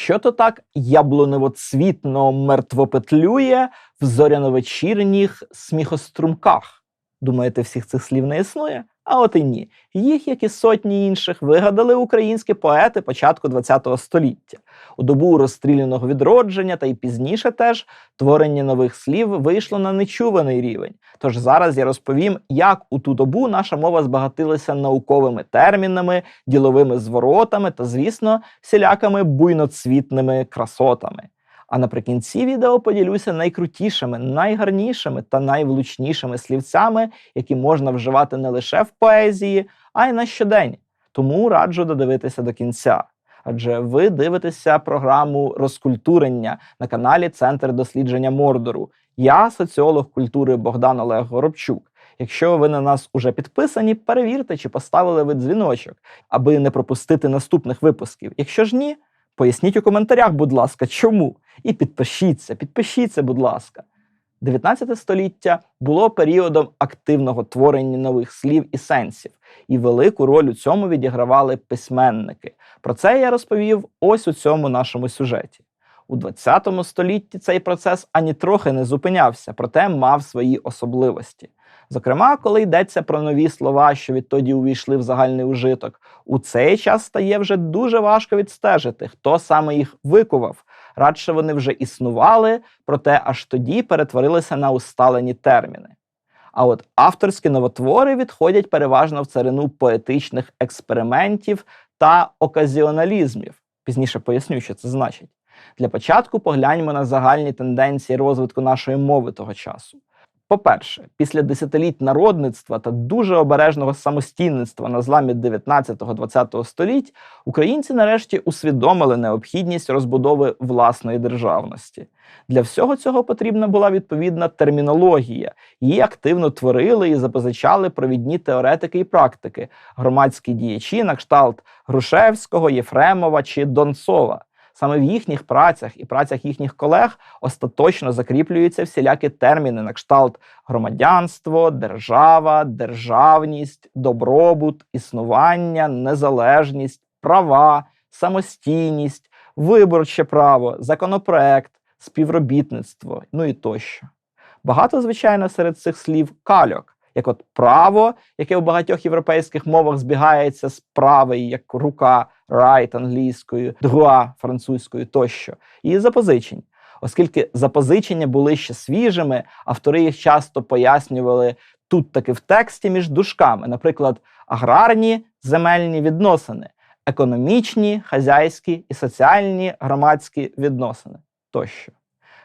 Що то так яблунево-цвітно мертвопетлює в зоряно-вечірніх сміхострумках? Думаєте, всіх цих слів не існує? А от і ні. Їх, як і сотні інших, вигадали українські поети початку ХХ століття. У добу розстріляного відродження та й пізніше теж творення нових слів вийшло на нечуваний рівень. Тож зараз я розповім, як у ту добу наша мова збагатилася науковими термінами, діловими зворотами та, звісно, всілякими буйноцвітними красотами. А наприкінці відео поділюся найкрутішими, найгарнішими та найвлучнішими слівцями, які можна вживати не лише в поезії, а й на щодень. Тому раджу додивитися до кінця. Адже ви дивитеся програму розкультурення на каналі Центр дослідження Мордору. Я соціолог культури Богдан Олег Горобчук. Якщо ви на нас уже підписані, перевірте, чи поставили ви дзвіночок, аби не пропустити наступних випусків. Якщо ж ні, поясніть у коментарях, будь ласка, чому. І підпишіться, підпишіться, будь ласка. 19 століття було періодом активного творення нових слів і сенсів, і велику роль у цьому відігравали письменники. Про це я розповів ось у цьому нашому сюжеті. У 20 столітті цей процес ані трохи не зупинявся, проте мав свої особливості. Зокрема, коли йдеться про нові слова, що відтоді увійшли в загальний ужиток, у цей час стає вже дуже важко відстежити, хто саме їх викував. Радше вони вже існували, проте аж тоді перетворилися на усталені терміни. А от авторські новотвори відходять переважно в царину поетичних експериментів та оказіоналізмів. Пізніше поясню, що це значить. Для початку погляньмо на загальні тенденції розвитку нашої мови того часу. По-перше, після десятиліть народництва та дуже обережного самостійництва на зламі 19-20 століть українці нарешті усвідомили необхідність розбудови власної державності. Для всього цього потрібна була відповідна термінологія. Її активно творили і запозичали провідні теоретики і практики, громадські діячі на кшталт Грушевського, Єфремова чи Донцова. Саме в їхніх працях і працях їхніх колег остаточно закріплюються всілякі терміни на кшталт громадянство, держава, державність, добробут, існування, незалежність, права, самостійність, виборче право, законопроект, співробітництво, ну і тощо. Багато, звичайно, серед цих слів кальок, як от право, яке у багатьох європейських мовах збігається з правий, як рука, right англійською, droit французькою тощо, і запозичень. Оскільки запозичення були ще свіжими, автори їх часто пояснювали тут таки в тексті між дужками, наприклад, аграрні земельні відносини, економічні, хазяйські і соціальні громадські відносини тощо.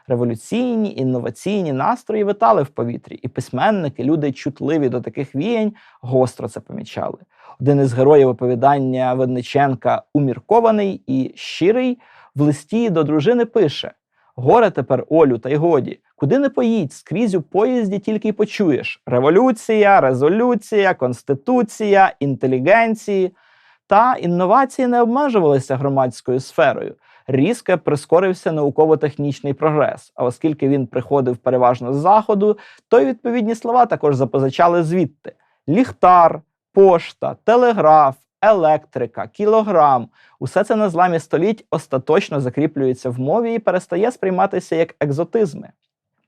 Революційні інноваційні настрої витали в повітрі, і письменники, люди чутливі до таких віянь, гостро це помічали. Один із героїв оповідання Ведниченка, уміркований і щирий, в листі до дружини пише: Горе тепер, Олю, та й годі, куди не поїдь, скрізь у поїзді тільки й почуєш: революція, резолюція, конституція, інтелігенції. Та інновації не обмежувалися громадською сферою різко прискорився науково-технічний прогрес. А оскільки він приходив переважно з заходу, то й відповідні слова також запозичали звідти: ліхтар, пошта, телеграф, електрика, кілограм усе це на зламі століть остаточно закріплюється в мові і перестає сприйматися як екзотизми.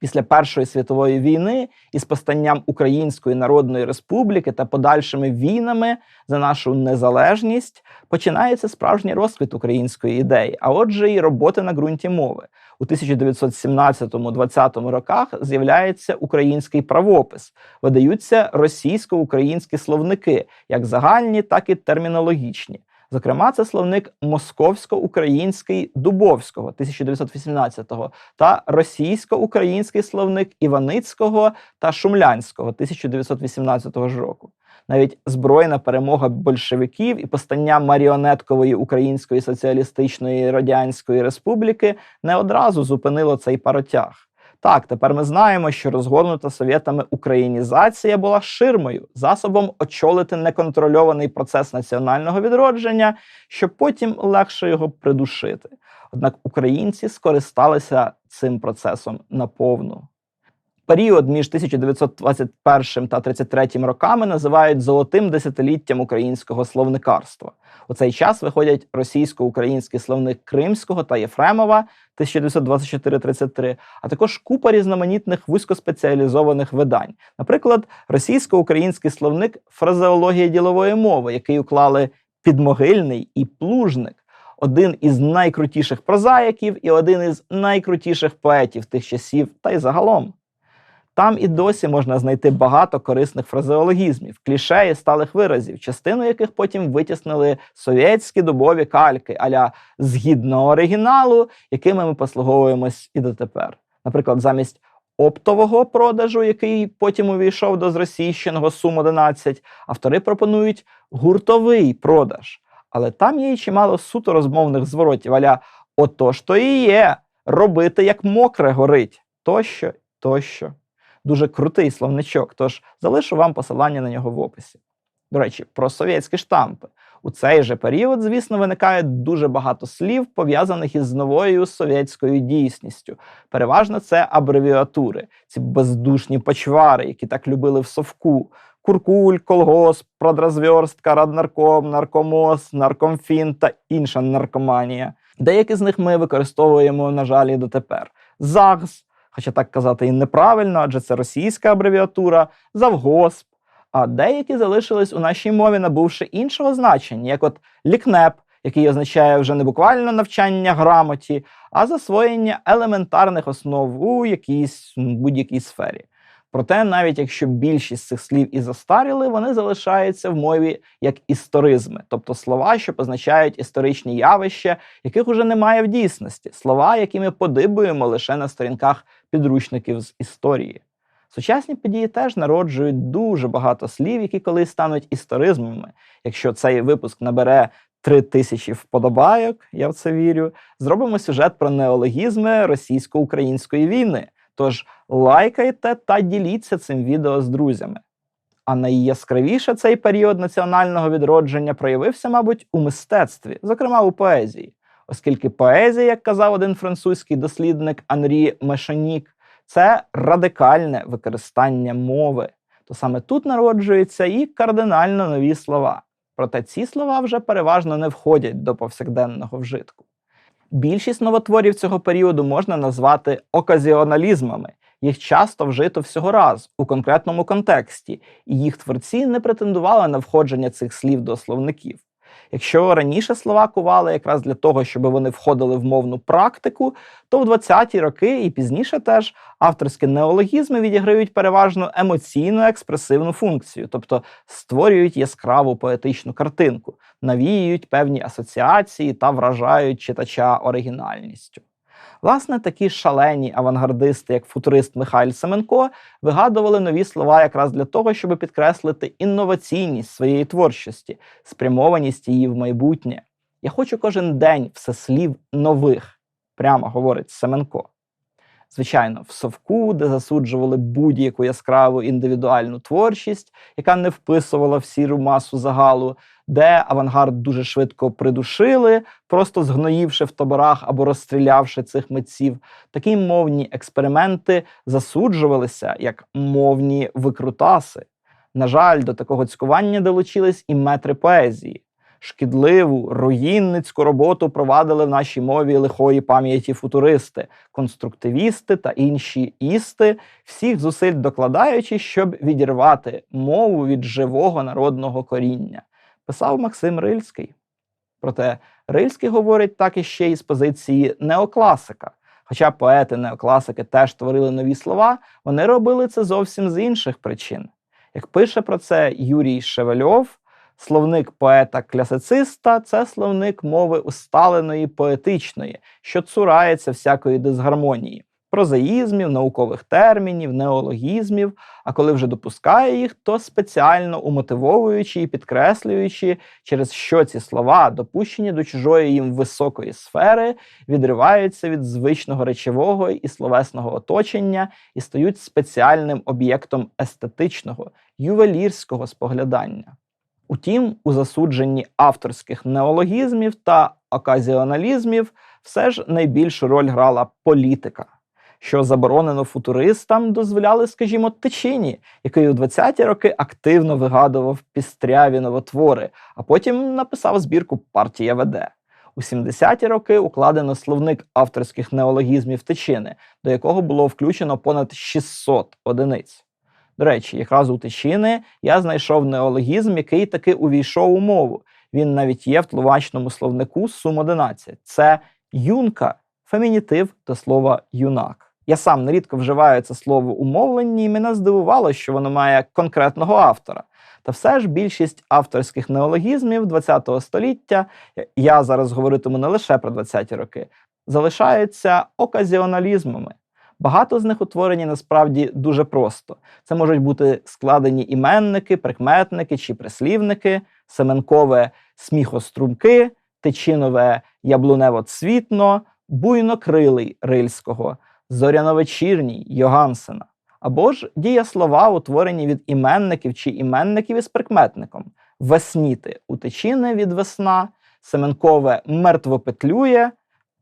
Після Першої світової війни із постанням Української Народної Республіки та подальшими війнами за нашу незалежність починається справжній розквіт української ідеї, а отже, і роботи на ґрунті мови. У 1917-20 роках з'являється український правопис, видаються російсько-українські словники, як загальні, так і термінологічні. Зокрема, це словник московсько-український Дубовського 1918-го та російсько-український словник Іваницького та Шумлянського 1918 року. Навіть збройна перемога большевиків і постання маріонеткової Української соціалістичної радянської республіки не одразу зупинило цей паротяг. Так, тепер ми знаємо, що розгорнута совєтами українізація була ширмою, засобом очолити неконтрольований процес національного відродження, щоб потім легше його придушити. Однак українці скористалися цим процесом наповну. Період між 1921 та 33 роками називають золотим десятиліттям українського словникарства. У цей час виходять російсько-український словник Кримського та Єфремова 1924-33, а також купа різноманітних вузькоспеціалізованих видань. Наприклад, російсько-український словник фразеологія ділової мови, який уклали підмогильний і плужник. Один із найкрутіших прозаїків і один із найкрутіших поетів тих часів, та й загалом. Там і досі можна знайти багато корисних фразеологізмів, кліше і сталих виразів, частину яких потім витіснили совєтські дубові кальки, аля згідно оригіналу, якими ми послуговуємось і дотепер. Наприклад, замість оптового продажу, який потім увійшов до зросійщеного сум 11, автори пропонують гуртовий продаж. Але там є чимало суто розмовних зворотів, аля отож то і є, робити як мокре горить, тощо, тощо дуже крутий словничок, тож залишу вам посилання на нього в описі. До речі, про совєтські штампи. У цей же період, звісно, виникає дуже багато слів, пов'язаних із новою совєтською дійсністю. Переважно це абревіатури, ці бездушні почвари, які так любили в совку. Куркуль, колгосп, продразверстка, раднарком, наркомоз, наркомфін та інша наркоманія. Деякі з них ми використовуємо, на жаль, і дотепер. ЗАГС, хоча так казати і неправильно, адже це російська абревіатура, завгосп. А деякі залишились у нашій мові, набувши іншого значення, як от лікнеп, який означає вже не буквально навчання грамоті, а засвоєння елементарних основ у якійсь будь-якій сфері. Проте, навіть якщо більшість цих слів і застаріли, вони залишаються в мові як історизми, тобто слова, що позначають історичні явища, яких уже немає в дійсності, слова, які ми подибуємо лише на сторінках підручників з історії. Сучасні події теж народжують дуже багато слів, які колись стануть історизмами. Якщо цей випуск набере три тисячі вподобайок, я в це вірю, зробимо сюжет про неологізми російсько-української війни. Тож лайкайте та діліться цим відео з друзями. А найяскравіше цей період національного відродження проявився, мабуть, у мистецтві, зокрема у поезії, оскільки поезія, як казав один французький дослідник Анрі Мешанік, це радикальне використання мови. То саме тут народжуються і кардинально нові слова. Проте ці слова вже переважно не входять до повсякденного вжитку. Більшість новотворів цього періоду можна назвати оказіоналізмами. Їх часто вжито всього раз у конкретному контексті, і їх творці не претендували на входження цих слів до словників. Якщо раніше слова кували якраз для того, щоб вони входили в мовну практику, то в 20-ті роки і пізніше теж авторські неологізми відіграють переважно емоційно експресивну функцію, тобто створюють яскраву поетичну картинку, навіюють певні асоціації та вражають читача оригінальністю. Власне, такі шалені авангардисти, як футурист Михайль Семенко, вигадували нові слова якраз для того, щоб підкреслити інноваційність своєї творчості, спрямованість її в майбутнє. Я хочу кожен день все слів нових, прямо говорить Семенко. Звичайно, в совку, де засуджували будь-яку яскраву індивідуальну творчість, яка не вписувала в сіру масу загалу, де авангард дуже швидко придушили, просто згноївши в таборах або розстрілявши цих митців. Такі мовні експерименти засуджувалися як мовні викрутаси. На жаль, до такого цькування долучились і метри поезії. Шкідливу, руїнницьку роботу провадили в нашій мові лихої пам'яті футуристи, конструктивісти та інші істи, всіх зусиль докладаючи, щоб відірвати мову від живого народного коріння писав Максим Рильський. Проте Рильський говорить так іще із позиції неокласика. Хоча поети неокласики теж творили нові слова, вони робили це зовсім з інших причин. Як пише про це Юрій Шевельов, словник поета-клясициста це словник мови усталеної поетичної, що цурається всякої дисгармонії прозаїзмів, наукових термінів, неологізмів. А коли вже допускає їх, то спеціально умотивовуючи і підкреслюючи, через що ці слова, допущені до чужої їм високої сфери, відриваються від звичного речового і словесного оточення і стають спеціальним об'єктом естетичного, ювелірського споглядання. Утім, у засудженні авторських неологізмів та оказіоналізмів все ж найбільшу роль грала політика. що заборонено футуристам дозволяли, скажімо, Тичині, який у 20-ті роки активно вигадував пістряві новотвори, а потім написав збірку Партія веде. У 70-ті роки укладено словник авторських неологізмів Тичини, до якого було включено понад 600 одиниць. До речі, якраз у Тичини я знайшов неологізм, який таки увійшов у мову. Він навіть є в тлумачному словнику Сум 11. Це юнка, фемінітив до слова юнак. Я сам нерідко вживаю це слово у і мене здивувало, що воно має конкретного автора. Та все ж більшість авторських неологізмів ХХ століття, я зараз говоритиму не лише про 20-ті роки, залишаються оказіоналізмами. Багато з них утворені насправді дуже просто. Це можуть бути складені іменники, прикметники чи прислівники, семенкове сміхострумки, тичинове яблунево-цвітно, буйнокрилий рильського, зоряновечірній Йогансена. Або ж дієслова, утворені від іменників чи іменників із прикметником, весніти утечини від весна, семенкове мертвопетлює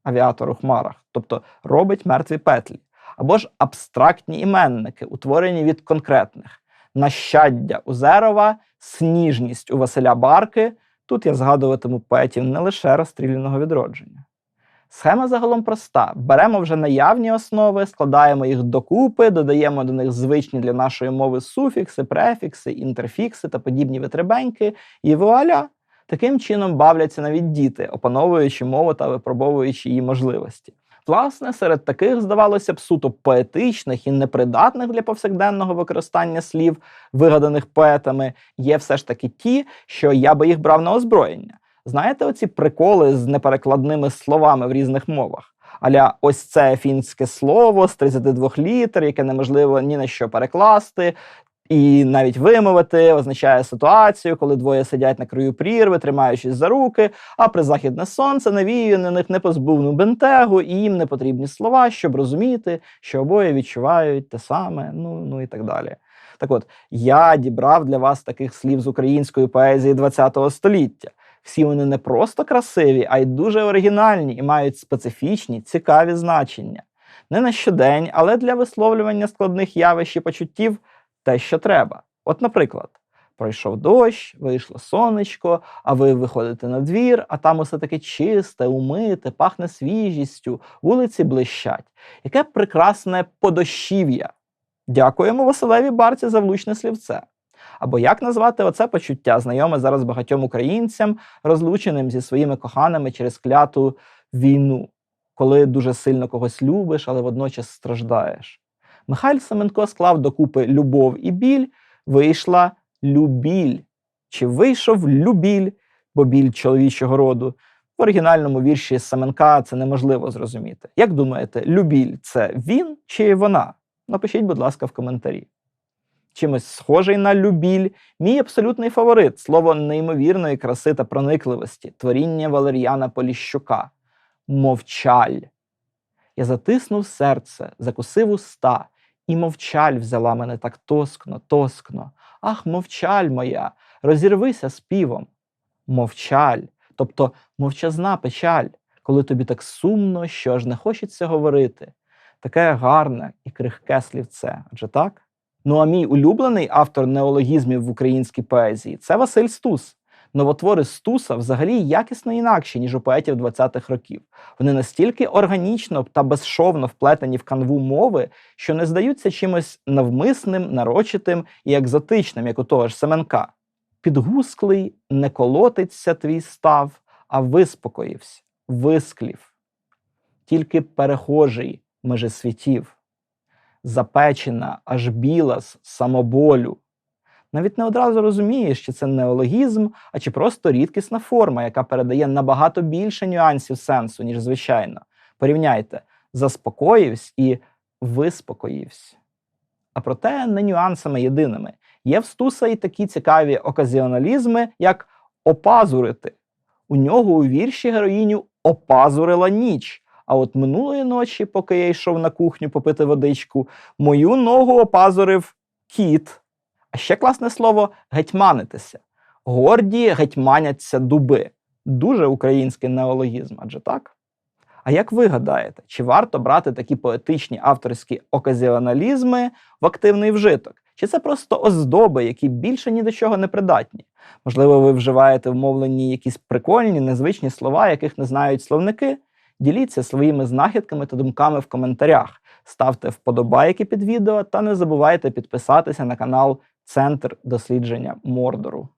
авіатор у хмарах, тобто робить мертві петлі, або ж абстрактні іменники, утворені від конкретних нащаддя Узерова, сніжність у Василя Барки. Тут я згадуватиму поетів не лише розстріляного відродження. Схема загалом проста: беремо вже наявні основи, складаємо їх докупи, додаємо до них звичні для нашої мови суфікси, префікси, інтерфікси та подібні витребеньки, і вуаля! Таким чином бавляться навіть діти, опановуючи мову та випробовуючи її можливості. Власне, серед таких, здавалося б, суто поетичних і непридатних для повсякденного використання слів, вигаданих поетами, є все ж таки ті, що я би їх брав на озброєння. Знаєте, оці приколи з неперекладними словами в різних мовах? Аля, ось це фінське слово з 32 літер, яке неможливо ні на що перекласти. І навіть вимовити означає ситуацію, коли двоє сидять на краю прірви, тримаючись за руки, а призахідне сонце навіює на них непозбувну бентегу, і їм не потрібні слова, щоб розуміти, що обоє відчувають те саме, ну, ну і так далі. Так от, я дібрав для вас таких слів з української поезії ХХ століття. Всі вони не просто красиві, а й дуже оригінальні і мають специфічні, цікаві значення. Не на щодень, але для висловлювання складних явищ і почуттів те, що треба. От, наприклад, пройшов дощ, вийшло сонечко, а ви виходите на двір, а там усе таке чисте, умите, пахне свіжістю, вулиці блищать. Яке прекрасне подощів'я. Дякуємо Василеві Барці за влучне слівце. Або як назвати оце почуття, знайоме зараз багатьом українцям, розлученим зі своїми коханими через кляту війну, коли дуже сильно когось любиш, але водночас страждаєш. Михайль Семенко склав докупи любов і біль, вийшла любіль. Чи вийшов любіль, бо біль чоловічого роду? В оригінальному вірші Семенка це неможливо зрозуміти. Як думаєте, любіль це він чи вона? Напишіть, будь ласка, в коментарі. Чимось схожий на любіль, мій абсолютний фаворит слово неймовірної краси та проникливості, творіння Валер'яна Поліщука мовчаль. Я затиснув серце, закусив уста, і мовчаль взяла мене так тоскно, тоскно. Ах, мовчаль моя, розірвися співом. Мовчаль, тобто мовчазна печаль, коли тобі так сумно, що аж не хочеться говорити. Таке гарне і крихке слівце, адже так? Ну а мій улюблений автор неологізмів в українській поезії це Василь Стус. Новотвори Стуса взагалі якісно інакші, ніж у поетів 20-х років. Вони настільки органічно та безшовно вплетені в канву мови, що не здаються чимось навмисним, нарочитим і екзотичним, як у того ж Семенка. Підгусклий не колотиться твій став, а виспокоївся, висклів. Тільки перехожий межи світів запечена, аж біла з самоболю. Навіть не одразу розумієш, чи це неологізм, а чи просто рідкісна форма, яка передає набагато більше нюансів сенсу, ніж звичайно. Порівняйте, заспокоївсь і виспокоївсь. А проте не нюансами єдиними. Є в Стуса і такі цікаві оказіоналізми, як опазурити. У нього у вірші героїню опазурила ніч. А от минулої ночі, поки я йшов на кухню попити водичку, мою ногу опазурив кіт. А ще класне слово гетьманитися. Горді гетьманяться дуби. Дуже український неологізм, адже так? А як ви гадаєте, чи варто брати такі поетичні авторські оказіоналізми в активний вжиток? Чи це просто оздоби, які більше ні до чого не придатні? Можливо, ви вживаєте в мовленні якісь прикольні, незвичні слова, яких не знають словники? Діліться своїми знахідками та думками в коментарях, ставте вподобайки під відео та не забувайте підписатися на канал Центр дослідження Мордору.